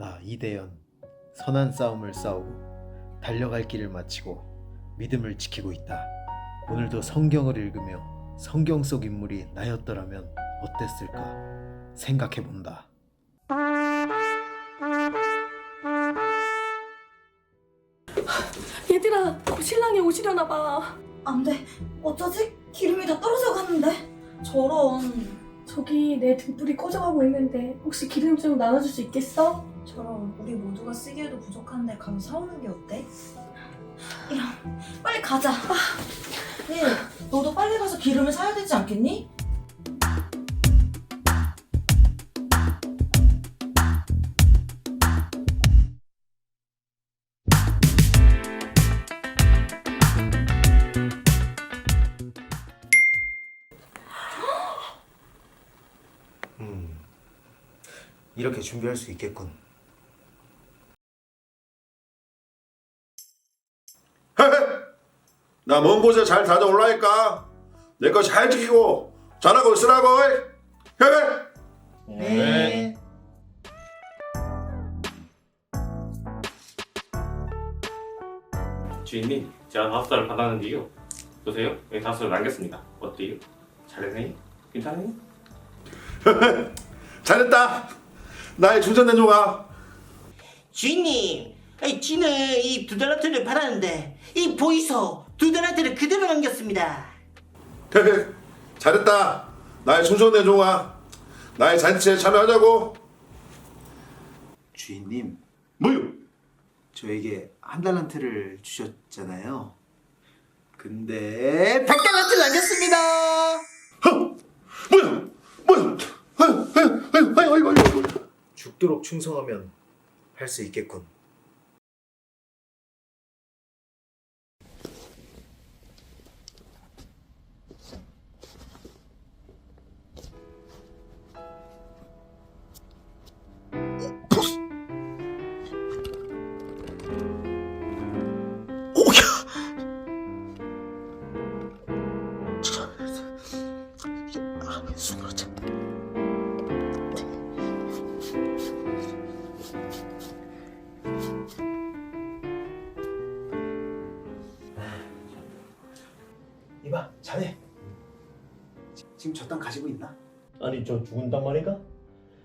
나 이대현 선한 싸움을 싸우고 달려갈 길을 마치고 믿음을 지키고 있다. 오늘도 성경을 읽으며 성경 속 인물이 나였더라면 어땠을까 생각해 본다. 얘들아, 곧 신랑이 오시려나 봐. 안 돼. 어쩌지? 기름이 다 떨어져 가는데. 저런. 저기 내 등불이 꺼져가고 있는데 혹시 기름 좀 나눠줄 수 있겠어? 저런. 우리 모두가 쓰기에도 부족한데 가서 사오는 게 어때? 이런. 빨리 가자. 예. 너도 빨리 가서 기름을 사야 되지 않겠니? 이렇게 준비할 수 있겠군. 나먼 곳에 잘 다녀올라니까 내 거 잘 지키고 잘하고 쓰라고 헤헤 네. 주인님, 제가 다섯 살을 받았는데요. 보세요, 여기 다섯 살 남겼습니다. 어때요? 잘했네? 괜찮아요? 잘했다 나의 종아 주인님, 아니, 지는 이 두 달러트를 팔았는데 이 보이소 두 달러트를 그대로 남겼습니다. 헤헤 잘했다 나의 종아 나의 잔치에 참여하자고 주인님, 뭐요? 저에게 한 달란트를 주셨잖아요. 근데 백 달러트를 남겼습니다. 뭐야 뭐야 아유 아유 아유 아유 아유 아유 죽도록 충성하면 할 수 있겠군. 손으로 자네. 지- 지금 저 땅 가지고 있나? 아니 저 죽은단 말인가?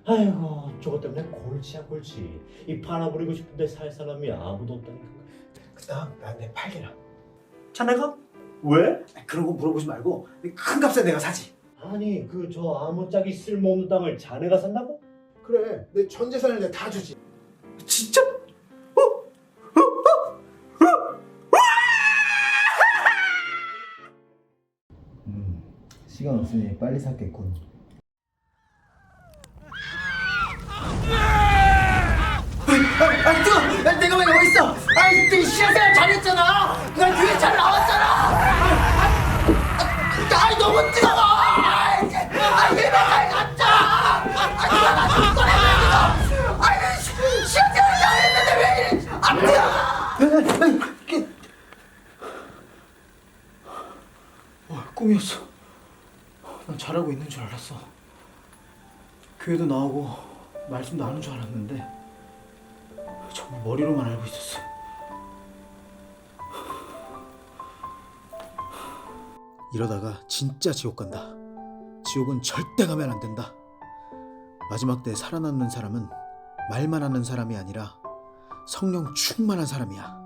아이고 저것 때문에 골치야 골치 이 팔아버리고 싶은데 살 사람이 아무도 없다니까 그 땅 나한테 팔게라. 자네가? 왜? 그런 거 물어보지 말고 큰 값에 내가 사지. 아니 그 저 아무짝이 쓸모없는 땅을 자네가 산다고? 그래, 내 전 재산을 내가 다 주지. 진짜? 시간 없으니 빨리 샀겠군. 아니 뜨거, 아, 내가 왜 여기 있어? 아이 그 시간생활 잘했잖아. 나 뒤에 잘 나왔잖아. 아, 아, 아, 너무 뜨거워. 아, 갔자? 아, 누가 나 죽거래 왜 이거? 아이 시간생활 잘했는데 왜 이래? 아 뜨거. 와, 꿈이었어. 난 잘하고 있는 줄 알았어. 교회도 나오고 말씀도 하는 줄 알았는데 정말 머리로만 알고 있었어. 이러다가 진짜 지옥 간다. 지옥은 절대 가면 안 된다. 마지막 때 살아남는 사람은 말만 하는 사람이 아니라 성령 충만한 사람이야.